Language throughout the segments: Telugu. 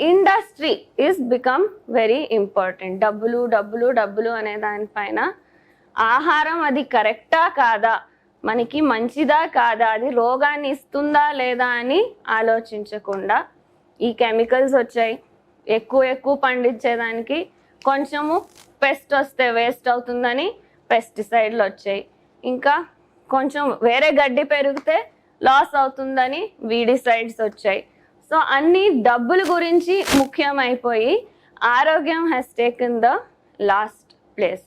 Industry is become very important డబ్బులు డబ్బులు డబ్బులు అనే దానిపైన ఆహారం అది కరెక్టా కాదా? మనకి మంచిదా కాదా? అది రోగాన్ని ఇస్తుందా లేదా అని ఆలోచించకుండా ఈ కెమికల్స్ వచ్చాయి. ఎక్కువ ఎక్కువ పండించేదానికి కొంచెము పెస్ట్ వస్తే వేస్ట్ అవుతుందని పెస్టిసైడ్లు వచ్చాయి. ఇంకా కొంచెం వేరే గడ్డి పెరిగితే లాస్ అవుతుందని వీడిసైడ్స్ వచ్చాయి. సో అన్ని డబ్బుల గురించి ముఖ్యమైపోయి ఆరోగ్యం has taken the last place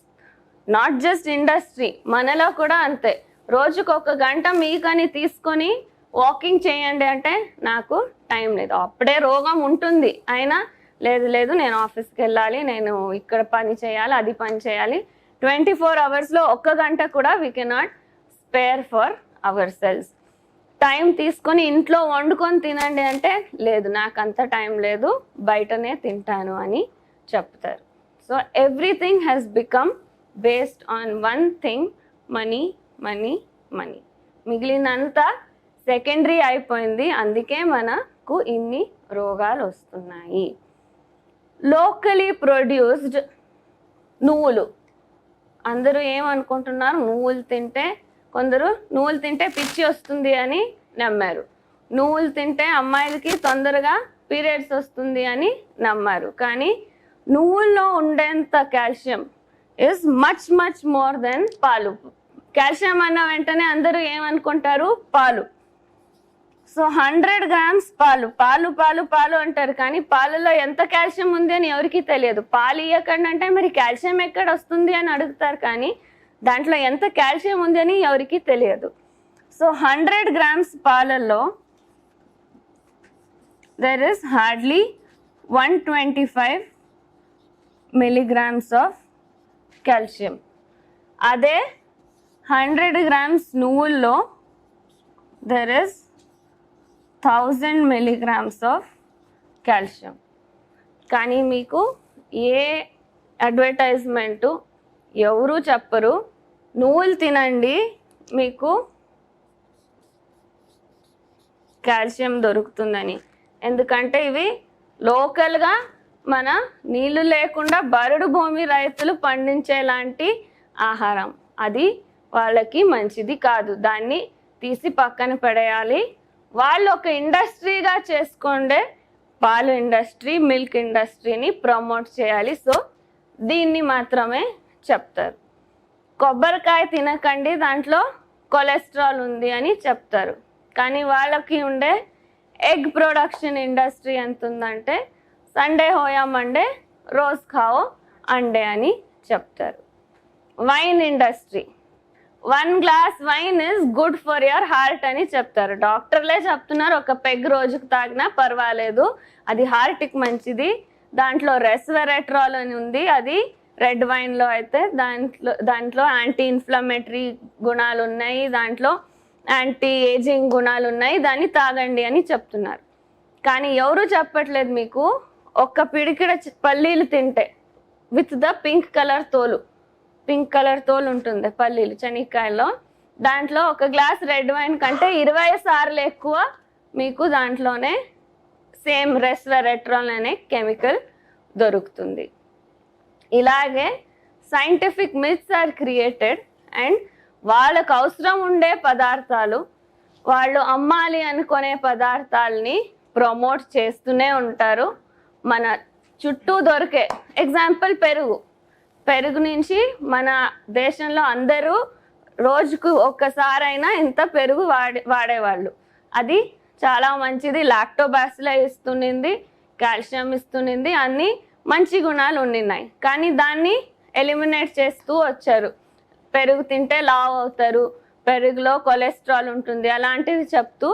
not just industry మనలో కూడా అంతే. రోజుకు ఒక గంట మీకని తీసుకొని వాకింగ్ చేయండి అంటే నాకు టైం లేదు. అప్పుడే రోగం ఉంటుంది. అయినా లేదు లేదు నేను ఆఫీస్కి వెళ్ళాలి నేను ఇక్కడ పని చేయాలి అది పని చేయాలి. ట్వంటీ ఫోర్ అవర్స్లో ఒక్క గంట కూడా we cannot spare for ourselves time తీసుకొని ఇంట్లో వండుకొని తినండి అంటే లేదు నాకు అంత టైం లేదు బయటనే తింటాను అని చెప్తారు. So everything has become based on one thing money money money మిగిలినంతా secondary అయిపోయింది అందుకే మనకు ఇన్ని రోగాలు వస్తున్నాయి. లోకలీ ప్రొడ్యూస్డ్ నువ్వులు. అందరూ ఏమనుకుంటున్నారు? నువ్వులు తింటే కొందరు నువ్వులు తింటే పిచ్చి వస్తుంది అని నమ్మారు. నువ్వులు తింటే అమ్మాయిలకి తొందరగా పీరియడ్స్ వస్తుంది అని నమ్మారు. కానీ నువ్వుల్లో ఉండేంత calcium is much much more than పాలు. కాల్షియం అన్న వెంటనే అందరూ ఏమనుకుంటారు? పాలు. సో హండ్రెడ్ గ్రామ్స్ పాలు. పాలు పాలు పాలు అంటారు. కానీ పాలలో ఎంత కాల్షియం ఉంది అని ఎవరికి తెలియదు. పాలు ఇవ్వకండి అంటే మరి కాల్షియం ఎక్కడ వస్తుంది అని అడుగుతారు. కానీ దాంట్లో ఎంత కాల్షియం ఉంది అని ఎవరికి తెలియదు. సో హండ్రెడ్ గ్రామ్స్ పాలల్లో there is hardly one twenty five milligrams of calcium అదే hundred grams నువ్వుల్లో there is thousand milligrams of calcium కానీ మీకు ఏ అడ్వర్టైజ్మెంటు ఎవరు చెప్పరు నువ్వులు తినండి మీకు కాల్షియం దొరుకుతుందని. ఎందుకంటే ఇవి లోకల్గా మన నీళ్ళు లేకుండా బరుడు భూమి రైతులు పండించేలాంటి ఆహారం. అది వాళ్ళకి మంచిది కాదు. దాన్ని తీసి పక్కన పడేయాలి. వాళ్ళు ఒక ఇండస్ట్రీగా చేసుకుండే పాలు ఇండస్ట్రీ మిల్క్ ఇండస్ట్రీని ప్రమోట్ చేయాలి. సో దీన్ని మాత్రమే చెప్తారు. కొబ్బరికాయ తినకండి దాంట్లో కొలెస్ట్రాల్ ఉంది అని చెప్తారు. కానీ వాళ్ళకి ఉండే ఎగ్ ప్రొడక్షన్ ఇండస్ట్రీ ఎంత ఉందంటే సండే హోయా మండే రోజ్ ఖావో అండే అని చెప్తారు. Wine industry. One glass wine is good for your heart అని చెప్తారు. డాక్టర్లే చెప్తున్నారు ఒక పెగ్ రోజుకు తాగినా పర్వాలేదు. అది హార్ట్కి మంచిది. దాంట్లో రెస్వెరెట్రాల్ అని ఉంది. అది రెడ్ వైన్లో అయితే దాంట్లో దాంట్లో యాంటీ ఇన్ఫ్లమేటరీ గుణాలు ఉన్నాయి దాంట్లో యాంటీ ఏజింగ్ గుణాలు ఉన్నాయి దాన్ని తాగండి అని చెప్తున్నారు. కానీ ఎవరు చెప్పట్లేదు మీకు ఒక్క పిడికిడ పల్లీలు తింటే విత్ ద పింక్ కలర్ తోలు పింక్ కలర్ తోలు ఉంటుంది పల్లీలు శనక్కాయలో దాంట్లో ఒక గ్లాస్ రెడ్ వైన్ కంటే ఇరవై సార్లు ఎక్కువ మీకు దాంట్లోనే సేమ్ రెస్వెరెట్రాల్ అనే కెమికల్ దొరుకుతుంది. ఇలాగే scientific myths are created and వాళ్ళకు అవసరం ఉండే పదార్థాలు వాళ్ళు అమ్మాలి అనుకునే పదార్థాలని ప్రమోట్ చేస్తూనే ఉంటారు. మన చుట్టూ దొరికే ఎగ్జాంపుల్ పెరుగు. పెరుగు నుంచి మన దేశంలో అందరూ రోజుకు ఒక్కసారైనా ఇంత పెరుగు వాడే వాడేవాళ్ళు. అది చాలా మంచిది. లాక్టోబాసిలా ఇస్తుంది కాల్షియం ఇస్తుంది అన్నీ మంచి గుణాలు ఉండినాయి కానీ దాన్ని ఎలిమినేట్ చేస్తూ వచ్చారు. పెరుగు తింటే లావ్ అవుతారు. పెరుగులో కొలెస్ట్రాల్ ఉంటుంది. అలాంటివి చెప్తూ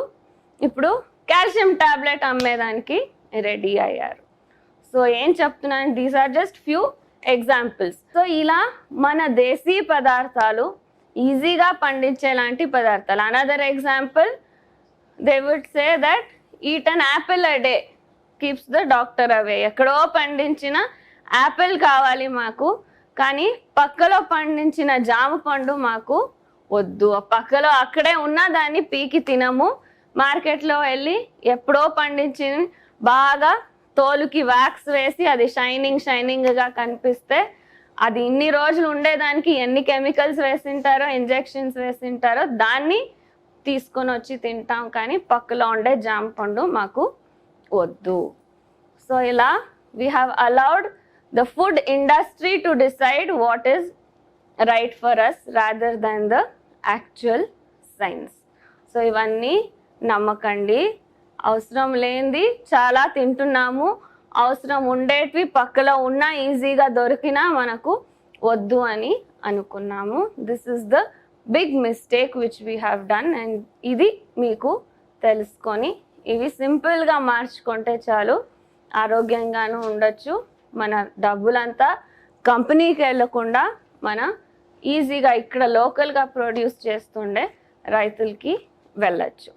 ఇప్పుడు కాల్షియం టాబ్లెట్ అమ్మేదానికి రెడీ అయ్యారు. సో ఏం చెప్తున్నాను? These are just few examples so ఇలా మన దేశీ పదార్థాలు ఈజీగా పండించేలాంటి పదార్థాలు. Another example they would say that eat an apple a day keeps the doctor away ఎక్కడో పండించిన యాపిల్ కావాలి మాకు కానీ పక్కలో పండించిన జామ పండు మాకు వద్దు. ఆ పక్కలో అక్కడే ఉన్న దాన్ని పీకి తినము. మార్కెట్లో వెళ్ళి ఎప్పుడో పండించిన బాగా తోలుకి వ్యాక్స్ వేసి అది షైనింగ్ షైనింగ్గా కనిపిస్తే అది ఇన్ని రోజులు ఉండేదానికి ఎన్ని కెమికల్స్ వేసింటారో ఇంజెక్షన్స్ వేసింటారో దాన్ని తీసుకొని వచ్చి తింటాం. కానీ పక్కలో ఉండే జామ పండు మాకు వద్దు. సో ఇలా we have allowed the food industry to decide what is right for us rather than the actual science so ఇవన్నీ నమ్మకండి. అవసరం లేనిది చాలా తింటున్నాము. అవసరం ఉండేటివి పక్కలో ఉన్నా ఈజీగా దొరికినా మనకు వద్దు అని అనుకున్నాము. This is the big mistake which we have done and ఇది మీకు తెలుసుకొని ఇవి సింపుల్గా మార్చుకుంటే చాలు ఆరోగ్యంగాను ఉండొచ్చు. మన డబ్బులంతా కంపెనీకి వెళ్ళకుండా మన ఈజీగా ఇక్కడ లోకల్గా ప్రొడ్యూస్ చేస్తుండే రైతులకి వెళ్ళచ్చు.